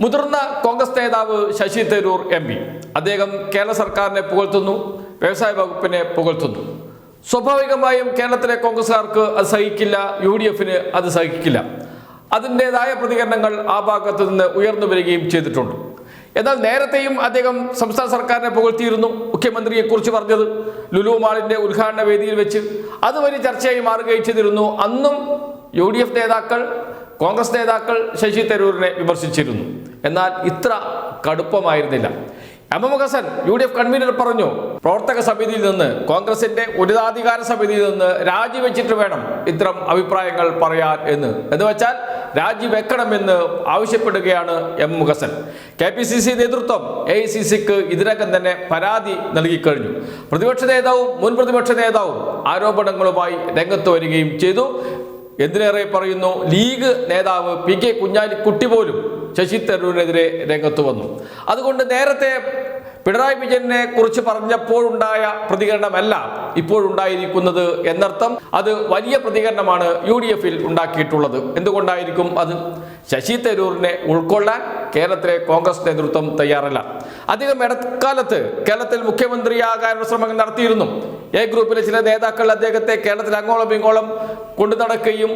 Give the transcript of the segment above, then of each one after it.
മുതിർന്ന കോൺഗ്രസ് നേതാവ് Sasi Tharoor M P. അദ്ദേഹം കേരള സർക്കാരിനെ പുകഴ്ത്തുന്നു വ്യവസായ വകുപ്പിനെ പുകഴ്ത്തുന്നു. സ്വാഭാവികമായും കേരളത്തിലെ കോൺഗ്രസ്സുകാർക്ക് അത് സഹിക്കില്ല യു ഡി എഫിന് അത് സഹിക്കില്ല. അതിന്റെതായ പ്രതികരണങ്ങൾ ആ ഭാഗത്തു നിന്ന് ഉയർന്നു വരികയും ചെയ്തിട്ടുണ്ട്. എന്നാൽ നേരത്തെയും അദ്ദേഹം സംസ്ഥാന സർക്കാരിനെ പുകഴ്ത്തിയിരുന്നു മുഖ്യമന്ത്രിയെക്കുറിച്ച് പറഞ്ഞത് ലുലു മാളിന്റെ ഉദ്ഘാടന വേദിയിൽ വെച്ച്. അത് വലിയ ചർച്ചയായി മാറുകയും ചെയ്തിരുന്നു. അന്നും യു നേതാക്കൾ കോൺഗ്രസ് നേതാക്കൾ ശശി തരൂരിനെ വിമർശിച്ചിരുന്നു. എന്നാൽ ഇത്ര കടുപ്പമായിരുന്നില്ല. M M Hasan U D F convener പറഞ്ഞു പ്രവർത്തക സമിതിയിൽ നിന്ന് കോൺഗ്രസിന്റെ ഉന്നതാധികാര സമിതിയിൽ നിന്ന് രാജിവെച്ചിട്ട് വേണം ഇത്തരം അഭിപ്രായങ്ങൾ പറയാൻ എന്ന്. എന്ന് വെച്ചാൽ രാജിവെക്കണമെന്ന് ആവശ്യപ്പെടുകയാണ് M Hasan K P C C നേതൃത്വം എ ഐ സി സിക്ക് ഇതിനകം തന്നെ പരാതി നൽകിക്കഴിഞ്ഞു. പ്രതിപക്ഷ നേതാവും മുൻ പ്രതിപക്ഷ നേതാവും ആരോപണങ്ങളുമായി രംഗത്ത് വരികയും ചെയ്തു. എന്തിനേറെ പറയുന്നു? ലീഗ് നേതാവ് പി കെ കുഞ്ഞാലിക്കുട്ടി പോലും ശശി തരൂരിനെതിരെ രംഗത്ത് വന്നു. അതുകൊണ്ട് നേരത്തെ പിണറായി വിജയനെ കുറിച്ച് പറഞ്ഞപ്പോഴുണ്ടായ പ്രതികരണമല്ല ഇപ്പോഴുണ്ടായിരിക്കുന്നത് എന്നർത്ഥം അത് വലിയ പ്രതികരണമാണ് യു ഡി എഫിൽ ഉണ്ടാക്കിയിട്ടുള്ളത്. എന്തുകൊണ്ടായിരിക്കും അത്? ശശി തരൂരിനെ ഉൾക്കൊള്ളാൻ കേരളത്തിലെ കോൺഗ്രസ് നേതൃത്വം തയ്യാറല്ല. അദ്ദേഹം ഇടക്കാലത്ത് കേരളത്തിൽ മുഖ്യമന്ത്രിയാകാനുള്ള ശ്രമങ്ങൾ നടത്തിയിരുന്നു. എ ഗ്രൂപ്പിലെ ചില നേതാക്കൾ അദ്ദേഹത്തെ കേരളത്തിൽ അങ്ങോളം ഇങ്ങോളം കൊണ്ടു നടക്കുകയും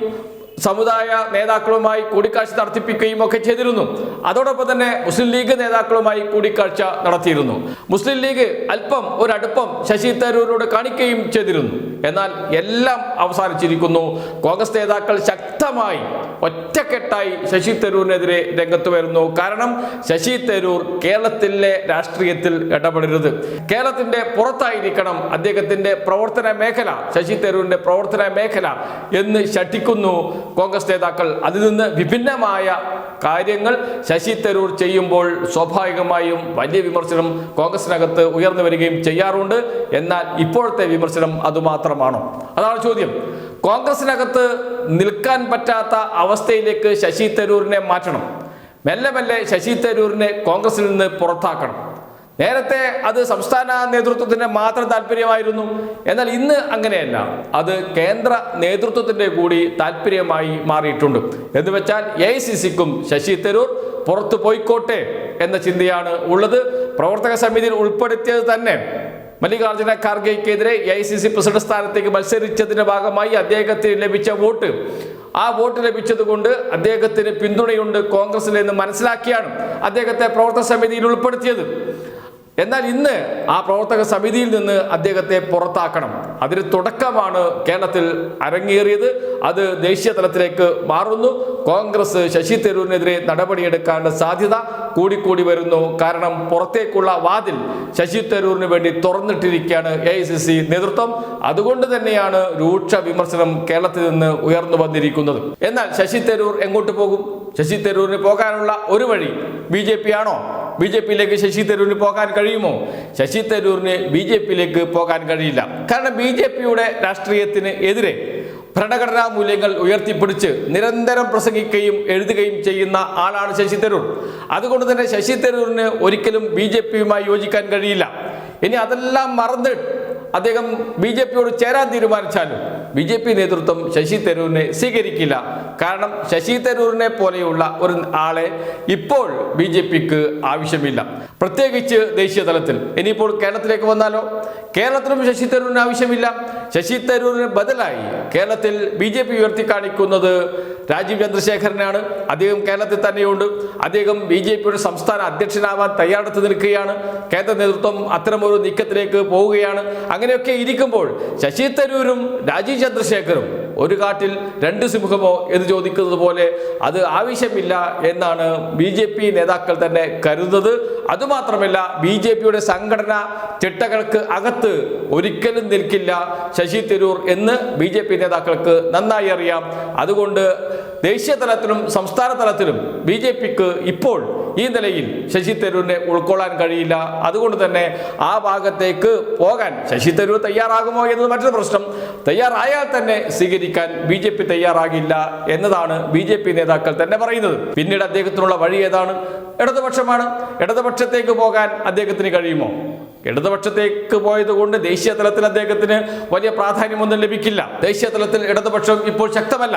സമുദായ നേതാക്കളുമായി കൂടിക്കാഴ്ച നടത്തിപ്പിക്കുകയും ഒക്കെ ചെയ്തിരുന്നു. അതോടൊപ്പം തന്നെ മുസ്ലിം ലീഗ് നേതാക്കളുമായി കൂടിക്കാഴ്ച നടത്തിയിരുന്നു. മുസ്ലിം ലീഗ് അല്പം ഒരടുപ്പം ശശി തരൂരോട് കാണിക്കുകയും ചെയ്തിരുന്നു. എന്നാൽ എല്ലാം അവസാനിച്ചിരിക്കുന്നു. കോൺഗ്രസ് നേതാക്കൾ ശക്തമായി ഒറ്റക്കെട്ടായി ശശി തരൂരിനെതിരെ രംഗത്ത് വരുന്നു. കാരണം ശശി തരൂർ കേരളത്തിലെ രാഷ്ട്രീയത്തിൽ ഇടപെടരുത്. കേരളത്തിന്റെ പുറത്തായിരിക്കണം അദ്ദേഹത്തിന്റെ പ്രവർത്തന മേഖല ശശി തരൂരിന്റെ പ്രവർത്തന മേഖല എന്ന് ശഠിക്കുന്നു. കോൺഗ്രസ് നേതാക്കൾ അതിൽ നിന്ന് വിഭിന്നമായ കാര്യങ്ങൾ ശശി തരൂർ ചെയ്യുമ്പോൾ സ്വാഭാവികമായും വലിയ വിമർശനം കോൺഗ്രസിനകത്ത് ഉയർന്നു വരികയും ചെയ്യാറുണ്ട്. എന്നാൽ ഇപ്പോഴത്തെ വിമർശനം അതുമാത്രമാണോ? അതാണ് ചോദ്യം. കോൺഗ്രസിനകത്ത് നിൽക്കാൻ പറ്റാത്ത അവസ്ഥയിലേക്ക് ശശി തരൂരിനെ മാറ്റണം. മെല്ലെ മെല്ലെ ശശി തരൂരിനെ കോൺഗ്രസിൽ നിന്ന് പുറത്താക്കണം. നേരത്തെ അത് സംസ്ഥാന നേതൃത്വത്തിന്റെ മാത്രം താല്പര്യമായിരുന്നു. എന്നാൽ ഇന്ന് അങ്ങനെയല്ല. അത് കേന്ദ്ര നേതൃത്വത്തിന്റെ കൂടി താല്പര്യമായി മാറിയിട്ടുണ്ട്. എന്ന് വെച്ചാൽ എ ഐ സി സിക്കും ശശി തരൂർ പുറത്തു പോയിക്കോട്ടെ എന്ന ചിന്തയാണ് ഉള്ളത്. പ്രവർത്തക സമിതിയിൽ ഉൾപ്പെടുത്തിയത് തന്നെ Mallikarjuna ഖാർഗെക്കെതിരെ A I C C president സ്ഥാനത്തേക്ക് മത്സരിച്ചതിന്റെ ഭാഗമായി അദ്ദേഹത്തിന് ലഭിച്ച വോട്ട്. ആ വോട്ട് ലഭിച്ചത് കൊണ്ട് അദ്ദേഹത്തിന് പിന്തുണയുണ്ട് കോൺഗ്രസിൽ എന്ന് മനസ്സിലാക്കിയാണ് അദ്ദേഹത്തെ പ്രവർത്തക സമിതിയിൽ ഉൾപ്പെടുത്തിയത്. എന്നാൽ ഇന്ന് ആ പ്രവർത്തക സമിതിയിൽ നിന്ന് അദ്ദേഹത്തെ പുറത്താക്കണം. അതിന് തുടക്കമാണ് കേരളത്തിൽ അരങ്ങേറിയത്. അത് ദേശീയ തലത്തിലേക്ക് മാറുന്നു. കോൺഗ്രസ് ശശി തരൂരിനെതിരെ നടപടിയെടുക്കാനുള്ള സാധ്യത കൂടിക്കൂടി വരുന്നു. കാരണം പുറത്തേക്കുള്ള വാതിൽ ശശി തരൂരിന് വേണ്ടി തുറന്നിട്ടിരിക്കുകയാണ് എ നേതൃത്വം. അതുകൊണ്ട് തന്നെയാണ് രൂക്ഷ വിമർശനം കേരളത്തിൽ നിന്ന് ഉയർന്നു വന്നിരിക്കുന്നത്. എന്നാൽ ശശി തരൂർ എങ്ങോട്ട് പോകും? ശശി തരൂരിന് പോകാനുള്ള ഒരു വഴി ബി ആണോ? ബി ജെ പിയിലേക്ക് ശശി തരൂരിന് പോകാൻ കഴിയുമോ? ശശി തരൂരിന് ബി ജെ പിയിലേക്ക് പോകാൻ കഴിയില്ല. കാരണം ബി ജെ പിയുടെ രാഷ്ട്രീയത്തിന് എതിരെ ഭരണഘടനാ മൂല്യങ്ങൾ ഉയർത്തിപ്പിടിച്ച് നിരന്തരം പ്രസംഗിക്കുകയും എഴുതുകയും ചെയ്യുന്ന ആളാണ് ശശി തരൂർ. അതുകൊണ്ട് തന്നെ ശശി തരൂരിന് ഒരിക്കലും ബി ജെ പിയുമായി യോജിക്കാൻ കഴിയില്ല. ഇനി അതെല്ലാം മറന്ന് അദ്ദേഹം ബി ജെ പിയോട് ചേരാൻ തീരുമാനിച്ചാലും ബി ജെ പി നേതൃത്വം ശശി തരൂരിനെ സ്വീകരിക്കില്ല. കാരണം ശശി തരൂരിനെ പോലെയുള്ള ഒരു ആളെ ഇപ്പോൾ ബി ജെ പിക്ക് ആവശ്യമില്ല. പ്രത്യേകിച്ച് ദേശീയ തലത്തിൽ. ഇനിയിപ്പോൾ കേരളത്തിലേക്ക് വന്നാലോ? കേരളത്തിലും ശശി തരൂരിന് ആവശ്യമില്ല. ശശി തരൂരിന് ബദലായി കേരളത്തിൽ ബി ജെ പി ഉയർത്തി കാണിക്കുന്നത് രാജീവ് ചന്ദ്രശേഖരനാണ്. അദ്ദേഹം കേരളത്തിൽ തന്നെയുണ്ട്. അദ്ദേഹം ബി ജെ പിയുടെ സംസ്ഥാന അധ്യക്ഷനാവാൻ തയ്യാറെടുത്ത് നിൽക്കുകയാണ്. കേന്ദ്ര നേതൃത്വം അത്തരമൊരു നീക്കത്തിലേക്ക് പോവുകയാണ്. അങ്ങനെയൊക്കെ ഇരിക്കുമ്പോൾ ശശി തരൂരും രാജീവ് ചന്ദ്രശേഖരും ഒരു കാട്ടിൽ രണ്ട് സിംഹമോ എന്ന് ചോദിക്കുന്നത് പോലെ അത് ആവശ്യമില്ല എന്നാണ് ബി ജെ പി നേതാക്കൾ തന്നെ കരുതുന്നത്. അതുമാത്രമല്ല ബി ജെ പിയുടെ സംഘടന ചിട്ടകൾക്ക് അകത്ത് ഒരിക്കലും നിൽക്കില്ല ശശി തരൂർ എന്ന് ബി ജെ പി നേതാക്കൾക്ക് നന്നായി അറിയാം. അതുകൊണ്ട് ദേശീയ തലത്തിലും സംസ്ഥാന തലത്തിലും ബി ജെ പിക്ക് ഇപ്പോൾ ഈ നിലയിൽ ശശി തരൂരിനെ ഉൾക്കൊള്ളാൻ കഴിയില്ല. അതുകൊണ്ട് തന്നെ ആ ഭാഗത്തേക്ക് പോകാൻ ശശി തരൂർ തയ്യാറാകുമോ എന്നത് മറ്റൊരു പ്രശ്നം. തയ്യാറായാൽ തന്നെ സ്വീകരിക്കാൻ ബി ജെ പി തയ്യാറാകില്ല എന്നതാണ് ബി ജെ പി നേതാക്കൾ തന്നെ പറയുന്നത്. പിന്നീട് അദ്ദേഹത്തിനുള്ള വഴി ഏതാണ്? ഇടതുപക്ഷമാണ്. ഇടതുപക്ഷത്തേക്ക് പോകാൻ അദ്ദേഹത്തിന് കഴിയുമോ? ഇടതുപക്ഷത്തേക്ക് പോയതുകൊണ്ട് ദേശീയ തലത്തിൽ അദ്ദേഹത്തിന് വലിയ പ്രാധാന്യമൊന്നും ലഭിക്കില്ല. ദേശീയ തലത്തിൽ ഇടതുപക്ഷം ഇപ്പോൾ ശക്തമല്ല.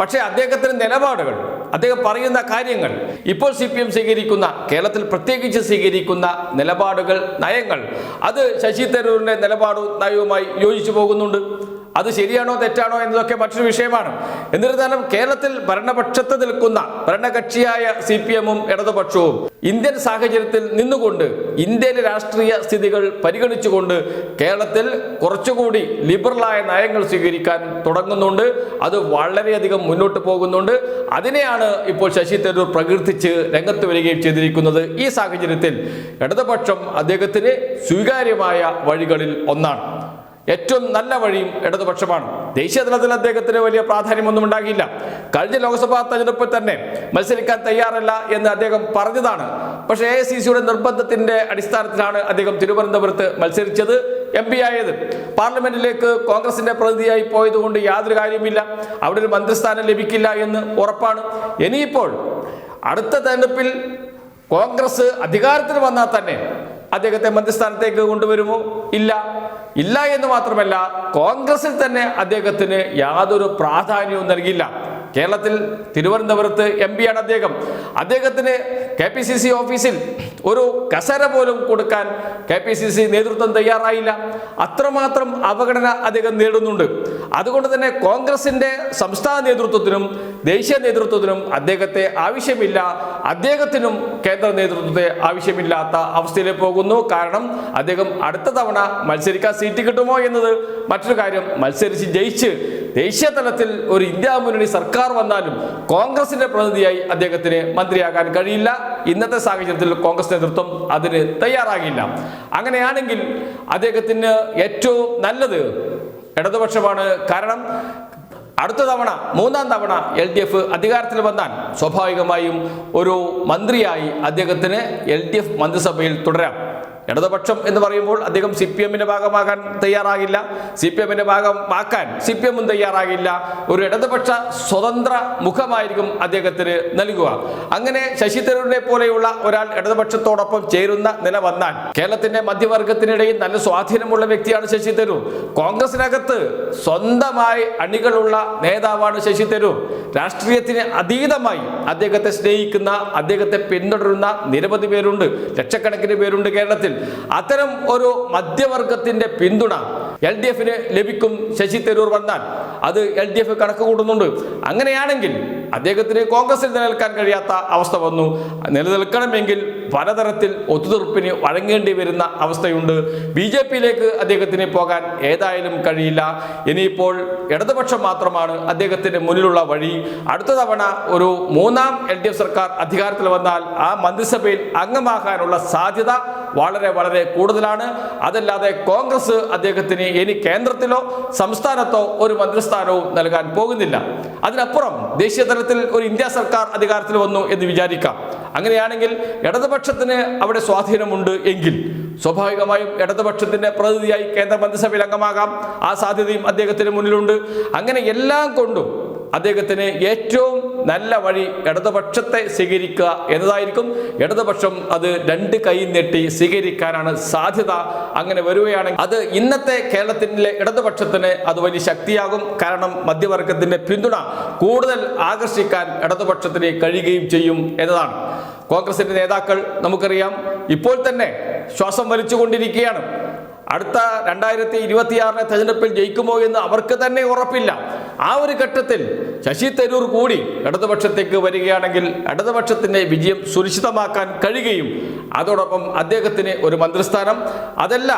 പക്ഷേ അദ്ദേഹത്തിന് നിലപാടുകൾ അദ്ദേഹം പറയുന്ന കാര്യങ്ങൾ ഇപ്പോൾ സി പി എം സ്വീകരിക്കുന്ന കേരളത്തിൽ പ്രത്യേകിച്ച് സ്വീകരിക്കുന്ന നിലപാടുകൾ നയങ്ങൾ അത് ശശി തരൂരിന്റെ നിലപാടും നയവുമായി യോജിച്ചു പോകുന്നുണ്ട്. അത് ശരിയാണോ തെറ്റാണോ എന്നതൊക്കെ മറ്റൊരു വിഷയമാണ്. എന്നിരുന്നാലും കേരളത്തിൽ ഭരണപക്ഷത്ത് നിൽക്കുന്ന ഭരണകക്ഷിയായ സി പി എമ്മും ഇടതുപക്ഷവും ഇന്ത്യൻ സാഹചര്യത്തിൽ നിന്നുകൊണ്ട് ഇന്ത്യയിലെ രാഷ്ട്രീയ സ്ഥിതികൾ പരിഗണിച്ചുകൊണ്ട് കേരളത്തിൽ കുറച്ചുകൂടി ലിബറലായ നയങ്ങൾ സ്വീകരിക്കാൻ തുടങ്ങുന്നുണ്ട്. അത് വളരെയധികം മുന്നോട്ട് പോകുന്നുണ്ട്. അതിനെയാണ് ഇപ്പോൾ ശശി തരൂർ പ്രകീർത്തിച്ച് രംഗത്ത് വരികയും ചെയ്തിരിക്കുന്നത്. ഈ സാഹചര്യത്തിൽ ഇടതുപക്ഷം അദ്ദേഹത്തിന് സ്വീകാര്യമായ വഴികളിൽ ഒന്നാണ്. ഏറ്റവും നല്ല വഴിയും ഇടതുപക്ഷമാണ്. ദേശീയ തലത്തിൽ അദ്ദേഹത്തിന് വലിയ പ്രാധാന്യമൊന്നും ഉണ്ടാകില്ല കഴിഞ്ഞ ലോക്സഭാ തെരഞ്ഞെടുപ്പിൽ തന്നെ മത്സരിക്കാൻ തയ്യാറല്ല എന്ന് അദ്ദേഹം പറഞ്ഞതാണ്. പക്ഷേ എ സി സിയുടെ നിർബന്ധത്തിന്റെ അടിസ്ഥാനത്തിലാണ് അദ്ദേഹം തിരുവനന്തപുരത്ത് മത്സരിച്ചത് എം പി ആയത്. പാർലമെന്റിലേക്ക് കോൺഗ്രസിന്റെ പ്രതിനിധിയായി പോയതുകൊണ്ട് യാതൊരു കാര്യമില്ല അവിടെ ഒരു മന്ത്രിസ്ഥാനം ലഭിക്കില്ല എന്ന് ഉറപ്പാണ്. ഇനിയിപ്പോൾ അടുത്ത തെരഞ്ഞെടുപ്പിൽ കോൺഗ്രസ് അധികാരത്തിൽ വന്നാൽ തന്നെ അദ്ദേഹത്തെ മന്ത്രിസ്ഥാനത്തേക്ക് കൊണ്ടുവരുമോ? ഇല്ല. ഇല്ല എന്ന് മാത്രമല്ല കോൺഗ്രസിൽ തന്നെ അദ്ദേഹത്തിന് യാതൊരു പ്രാധാന്യവും നൽകില്ല കേരളത്തിൽ തിരുവനന്തപുരത്ത് എം പിയാണ് അദ്ദേഹം. അദ്ദേഹത്തിന് കെ പി സി സി ഓഫീസിൽ ഒരു കസര പോലും കൊടുക്കാൻ കെ പി സി സി നേതൃത്വം തയ്യാറായില്ല. അത്രമാത്രം അവഗണന അദ്ദേഹം നേടുന്നുണ്ട്. അതുകൊണ്ട് തന്നെ കോൺഗ്രസിന്റെ സംസ്ഥാന നേതൃത്വത്തിനും ദേശീയ നേതൃത്വത്തിനും അദ്ദേഹത്തെ ആവശ്യമില്ല. അദ്ദേഹത്തിനും കേന്ദ്ര നേതൃത്വത്തെ ആവശ്യമില്ലാത്ത അവസ്ഥയിലേക്ക് പോകുന്നു. കാരണം അദ്ദേഹം അടുത്ത തവണ മത്സരിക്കാൻ സീറ്റ് കിട്ടുമോ എന്നത് മറ്റൊരു കാര്യം. മത്സരിച്ച് ജയിച്ച് ദേശീയ തലത്തിൽ ഒരു ഇന്ത്യാ മുന്നണി സർക്കാർ വന്നാലും കോൺഗ്രസിന്റെ പ്രതിനിധിയായി അദ്ദേഹത്തിന് മന്ത്രിയാകാൻ കഴിയില്ല. ഇന്നത്തെ സാഹചര്യത്തിൽ കോൺഗ്രസ് നേതൃത്വം അതിന് തയ്യാറാകില്ല. അങ്ങനെയാണെങ്കിൽ അദ്ദേഹത്തിന് ഏറ്റവും നല്ലത് ഇടതുപക്ഷമാണ് കാരണം അടുത്ത തവണ മൂന്നാം തവണ എൽ ഡി എഫ് അധികാരത്തിൽ വന്നാൽ സ്വാഭാവികമായും ഒരു മന്ത്രിയായി അദ്ദേഹത്തിന് എൽ ഡി എഫ് മന്ത്രിസഭയിൽ തുടരാം. ഇടതുപക്ഷം എന്ന് പറയുമ്പോൾ അദ്ദേഹം സി പി എമ്മിന്റെ ഭാഗമാകാൻ തയ്യാറാകില്ല. സി പി എമ്മിന്റെ ഭാഗമാക്കാൻ സി പി എമ്മും തയ്യാറാകില്ല. ഒരു ഇടതുപക്ഷ സ്വതന്ത്ര മുഖമായിരിക്കും അദ്ദേഹത്തിന് നൽകുക. അങ്ങനെ ശശി തരൂരിനെ പോലെയുള്ള ഒരാൾ ഇടതുപക്ഷത്തോടൊപ്പം ചേരുന്ന നില വന്നാൽ കേരളത്തിന്റെ മധ്യവർഗത്തിനിടയിൽ നല്ല സ്വാധീനമുള്ള വ്യക്തിയാണ് ശശി തരൂർ. കോൺഗ്രസിനകത്ത് സ്വന്തമായി അണികളുള്ള നേതാവാണ് ശശി തരൂർ. രാഷ്ട്രീയത്തിന് അതീതമായി അദ്ദേഹത്തെ സ്നേഹിക്കുന്ന അദ്ദേഹത്തെ പിന്തുടരുന്ന നിരവധി പേരുണ്ട്. ലക്ഷക്കണക്കിന് പേരുണ്ട് കേരളത്തിൽ. അത്തരം ഒരു മധ്യവർഗത്തിന്റെ പിന്തുണ എൽ ഡി എഫിന് ലഭിക്കും ശശി തരൂർ വന്നാൽ. അത് എൽ ഡി എഫ് കണക്ക് കൂട്ടുന്നുണ്ട്. അങ്ങനെയാണെങ്കിൽ അദ്ദേഹത്തിന് കോൺഗ്രസിൽ നിലനിൽക്കാൻ കഴിയാത്ത അവസ്ഥ വന്നു. നിലനിൽക്കണമെങ്കിൽ പലതരത്തിൽ ഒത്തുതീർപ്പിന് വഴങ്ങേണ്ടി വരുന്ന അവസ്ഥയുണ്ട്. ബി ജെ പിയിലേക്ക് അദ്ദേഹത്തിന് പോകാൻ ഏതായാലും കഴിയില്ല. ഇനിയിപ്പോൾ ഇടതുപക്ഷം മാത്രമാണ് അദ്ദേഹത്തിന്റെ മുന്നിലുള്ള വഴി. അടുത്ത തവണ ഒരു മൂന്നാം എൽ സർക്കാർ അധികാരത്തിൽ വന്നാൽ ആ മന്ത്രിസഭയിൽ അംഗമാകാനുള്ള സാധ്യത വളരെ വളരെ കൂടുതലാണ്. അതല്ലാതെ കോൺഗ്രസ് അദ്ദേഹത്തിന് ഇനി കേന്ദ്രത്തിലോ സംസ്ഥാനത്തോ ഒരു മന്ത്രിസ്ഥാനവും നൽകാൻ പോകുന്നില്ല. അതിനപ്പുറം ദേശീയ തലത്തിൽ ഒരു ഇന്ത്യ സർക്കാർ അധികാരത്തിൽ വന്നു എന്ന് വിചാരിക്കാം. അങ്ങനെയാണെങ്കിൽ ഇടതുപക്ഷത്തിന് അവിടെ സ്വാധീനമുണ്ട് എങ്കിൽ സ്വാഭാവികമായും ഇടതുപക്ഷത്തിന്റെ പ്രതിനിധിയായി കേന്ദ്ര മന്ത്രിസഭയിൽ അംഗമാകാം. ആ സാധ്യതയും അദ്ദേഹത്തിന് മുന്നിലുണ്ട്. അങ്ങനെ എല്ലാം കൊണ്ടും അദ്ദേഹത്തിന് ഏറ്റവും നല്ല വഴി ഇടതുപക്ഷത്തെ സ്വീകരിക്കുക എന്നതായിരിക്കും. ഇടതുപക്ഷം അത് രണ്ട് കൈ നീട്ടി സ്വീകരിക്കാനാണ് സാധ്യത. അങ്ങനെ വരികയാണെങ്കിൽ അത് ഇന്നത്തെ കേരളത്തിലെ ഇടതുപക്ഷത്തിന് അത് വലിയ ശക്തിയാകും. കാരണം മധ്യവർഗത്തിന്റെ പിന്തുണ കൂടുതൽ ആകർഷിക്കാൻ ഇടതുപക്ഷത്തിന് കഴിയുകയും ചെയ്യും എന്നതാണ്. കോൺഗ്രസിന്റെ നേതാക്കൾ നമുക്കറിയാം ഇപ്പോൾ തന്നെ ശ്വാസം വലിച്ചുകൊണ്ടിരിക്കുകയാണ്. അടുത്ത രണ്ടായിരത്തി ഇരുപത്തിയാറിലെ തെരഞ്ഞെടുപ്പിൽ ജയിക്കുമോ എന്ന് അവർക്ക് തന്നെ ഉറപ്പില്ല. ആ ഒരു ഘട്ടത്തിൽ ശശി തരൂർ കൂടി ഇടതുപക്ഷത്തേക്ക് വരികയാണെങ്കിൽ ഇടതുപക്ഷത്തിന്റെ വിജയം സുനിശ്ചിതമാക്കാൻ കഴിയുകയും അതോടൊപ്പം അദ്ദേഹത്തിന് ഒരു മന്ത്രിസ്ഥാനം. അതല്ല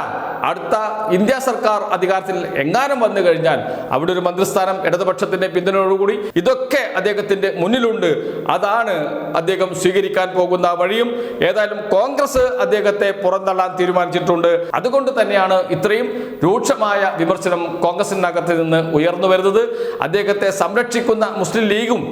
അടുത്ത ഇന്ത്യ സർക്കാർ അധികാരത്തിൽ എങ്ങാനും വന്നു കഴിഞ്ഞാൽ അവിടെ ഒരു മന്ത്രിസ്ഥാനം ഇടതുപക്ഷത്തിന്റെ പിന്തുണയോടുകൂടി ഇതൊക്കെ അദ്ദേഹത്തിന്റെ മുന്നിലുണ്ട്. അതാണ് അദ്ദേഹം സ്വീകരിക്കാൻ പോകുന്ന വഴിയും. ഏതായാലും കോൺഗ്രസ് അദ്ദേഹത്തെ പുറന്തള്ളാൻ തീരുമാനിച്ചിട്ടുണ്ട്. അതുകൊണ്ട് തന്നെയാണ് ഇത്രയും രൂക്ഷമായ വിമർശനം കോൺഗ്രസിനകത്ത് നിന്ന് ഉയർന്നു വരുന്നത്. അദ്ദേഹത്തെ സംരക്ഷിക്കുന്ന മുസ്ലിം ലീഗും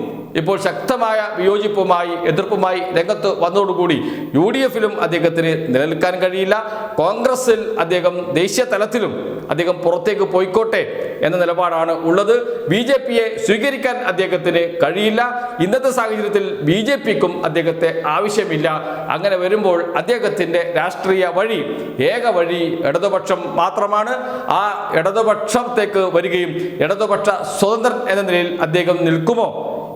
ഇപ്പോൾ ശക്തമായ വിയോജിപ്പുമായി എതിർപ്പുമായി രംഗത്ത് വന്നതോടുകൂടി യു ഡി എഫിലും അദ്ദേഹത്തിന് നിലനിൽക്കാൻ കഴിയില്ല. കോൺഗ്രസിൽ അദ്ദേഹം ദേശീയ തലത്തിലും അദ്ദേഹം പുറത്തേക്ക് പോയിക്കോട്ടെ എന്ന നിലപാടാണ് ഉള്ളത്. ബി ജെ പിയെ സ്വീകരിക്കാൻ അദ്ദേഹത്തിന് കഴിയില്ല. ഇന്നത്തെ സാഹചര്യത്തിൽ ബി ജെ പിക്കും അദ്ദേഹത്തെ ആവശ്യമില്ല. അങ്ങനെ വരുമ്പോൾ അദ്ദേഹത്തിന്റെ രാഷ്ട്രീയ വഴി ഏക വഴി ഇടതുപക്ഷം മാത്രമാണ്. ആ ഇടതുപക്ഷത്തേക്ക് വരികയും ഇടതുപക്ഷ സ്വതന്ത്രൻ എന്ന നിലയിൽ അദ്ദേഹം നിൽക്കുമോ?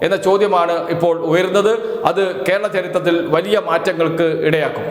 എന്ന ചോദ്യമാണ് ഇപ്പോൾ ഉയരുന്നത്. അത് കേരള ചരിത്രത്തിൽ വലിയ മാറ്റങ്ങൾക്ക് ഇടയാക്കും.